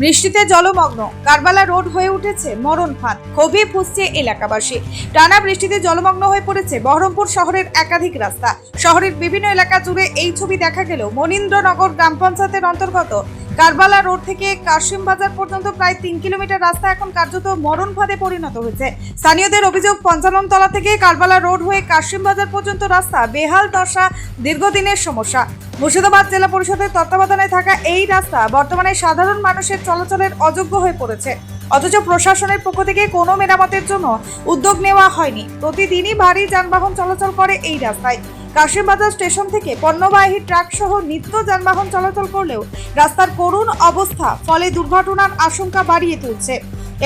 বৃষ্টিতে জলমগ্ন। কারবালা রোড হয়ে উঠেছে মরণ ফাঁদ। ক্ষোভে ফুসছে এলাকাবাসী। টানা বৃষ্টিতে জলমগ্ন হয়ে পড়েছে বহরমপুর শহরের একাধিক রাস্তা। শহরের বিভিন্ন এলাকা জুড়ে এই ছবি দেখা গেল। মনীন্দ্রনগর গ্রাম পঞ্চায়েতের অন্তর্গত কারবালা রোড থেকে কাশিম বাজার পর্যন্ত প্রায় তিন কিলোমিটার রাস্তা এখন কার্যত মরণ ফাঁদে পরিণত হয়েছে। স্থানীয়দের অভিযোগ পঞ্চানন তলা থেকে কারবালা রোড হয়ে কাশিম বাজার পর্যন্ত রাস্তা বেহাল দশা, দীর্ঘদিনের সমস্যা। মুর্শিদাবাদ জেলা পরিষদের তত্ত্বাবধানে থাকা এই রাস্তা বর্তমানে সাধারণ মানুষের চলাচলের অযোগ্য হয়ে পড়েছে। অথচ প্রশাসনের পক্ষ থেকে কোনো মেরামতের জন্য উদ্যোগ নেওয়া হয়নি। প্রতিদিনই ভারী যানবাহন চলাচল করে এই রাস্তায়। কাশিমবাজার স্টেশন থেকে পণ্যবাহী ট্রাক সহ নিত্য যানবাহন চলাচল করলেও রাস্তার করুণ অবস্থা, ফলে দুর্ঘটনার আশঙ্কা বাড়িয়ে তুলছে।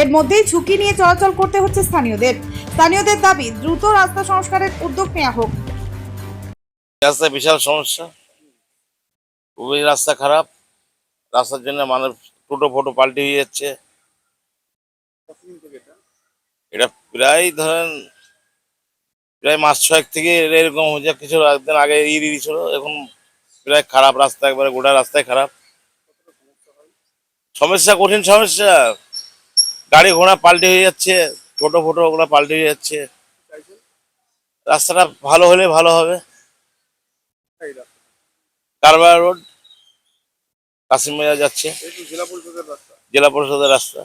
এর মধ্যেই ঝুঁকি নিয়ে চলাচল করতে হচ্ছে স্থানীয়দের। স্থানীয়দের দাবি, দ্রুত রাস্তা সংস্কারের উদ্যোগ নেওয়া হোক। রাস্তা বিশাল সমস্যা। খুবই রাস্তা খারাপ। রাস্তার জন্য মানুষ টোটো ফোটো পাল্টে হয়ে যাচ্ছে। এটা প্রায় ধরেন প্রায় মাস ছয়েক থেকে এরকম হচ্ছে কিছু একদিন আগে ই দিয়েছিল, এখন প্রায় খারাপ রাস্তা, একবারে গোটা রাস্তায় খারাপ। সমস্যা, কঠিন সমস্যা। গাড়ি ঘোড়া পাল্টে হয়ে যাচ্ছে, টোটো ফোটো ওগুলো পাল্টে হয়ে যাচ্ছে। রাস্তাটা ভালো হলে ভালো হবে। কারবার রোড কাশিম বাজার যাচ্ছে। জেলা পরিষদের রাস্তা।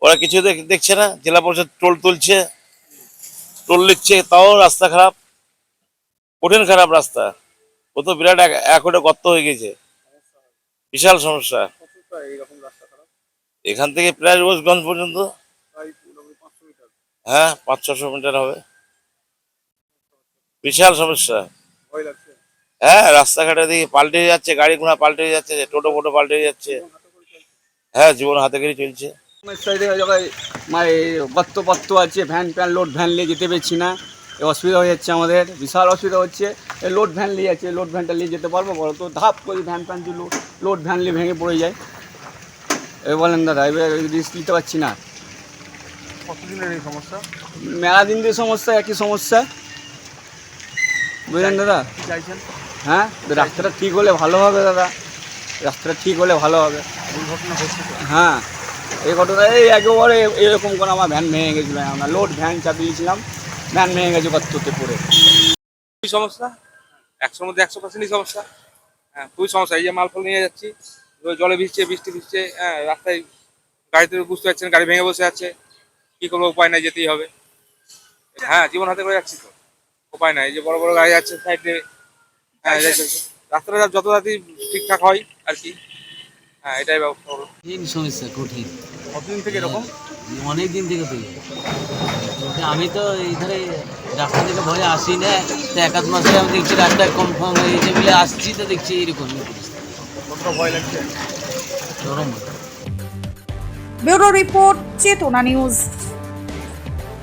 ওরা কিছু দেখ- দেখছে না? জেলা পরিষদ টোল তুলছে। টোল লিখছে তাও রাস্তা খারাপ। কঠিন খারাপ রাস্তা। ও তো বিরাট এক- গর্ত হয়ে গেছে। বিশাল সমস্যা। এখান থেকে প্রায় রোজগঞ্জ পর্যন্ত। হ্যাঁ পাঁচ, ছশো মিটার হবে। বিশাল সমস্যা। হ্যাঁ রাস্তাঘাটে দিকে পাল্টে যাচ্ছে, গাড়ি ঘোড়া পাল্টে যাচ্ছে, টোটো ফোটো পাল্টে যাচ্ছে। হ্যাঁ জীবন হাতে করে চলছে। মানে গত্ত পত্ত আছে ভ্যান প্যান লোড ভ্যান নিয়ে যেতে পারছি না। এ অসুবিধা হয়ে যাচ্ছে আমাদের বিশাল অসুবিধা হচ্ছে। এই লোড ভ্যান নিয়ে যাচ্ছে লোড ভ্যানটা নিয়ে যেতে পারব বলো তো? ধাপ করে ভ্যান প্যান দিল লোড ভ্যান নিয়ে ভেঙে পড়ে যায়। এ বলেন দাদা এবার রিস্ক নিতে পারছি না। কতদিনের এই সমস্যা? মেলা দিন দিয়ে সমস্যা একই সমস্যা। বুঝলেন দাদা? চাইছেন? হ্যাঁ রাস্তাটা ঠিক হলে ভালো হবে দাদা। রাস্তাটা ঠিক হলে ভালো হবে। দুর্ঘটনা হচ্ছে হ্যাঁ। এই ঘটনা, এই একেবারে এরকম করে আমার ভ্যান ভেঙে গেছিল। আমরা লোড ভ্যান চাপিয়েছিলাম। ভ্যান ভেঙে গেছে গর্ততে পড়ে খুবই সমস্যা? একশোর মধ্যে একশো পার্সেন্টই সমস্যা। হ্যাঁ খুবই সমস্যা। এই যে মাল ফল নিয়ে যাচ্ছি জলে ভিজছে, বৃষ্টি ভিজছে হ্যাঁ রাস্তায় গাড়িতে বুঝতে পারছেন, গাড়ি ভেঙে বসে আছে। কি করব উপায় নাই, যেতেই হবে। হ্যাঁ জীবন হাতে করে যাচ্ছি তো। উপায় নাই। যে বড় বড় গাড়ি যাচ্ছে সাইডে হ্যাঁ রাস্তাটা যত তাড়াতাড়ি ঠিকঠাক হয়, আর কি। হ্যাঁ এটাই ব্যবস্থা কঠিন সমস্যা কঠিন। কতদিন থেকে এরকম? অনেক দিন থেকে পেয়ে আমি তো এইখানে রাস্তা থেকে ভয়ে আসি না তো এক আধ মাসে আমি দেখছি রাস্তায় কনফার্ম হয়ে গেছে বলে আসছি তো দেখছি এইরকম কতটা ভয় লাগছে? চরম ব্যুরো রিপোর্ট চেতনা নিউজ।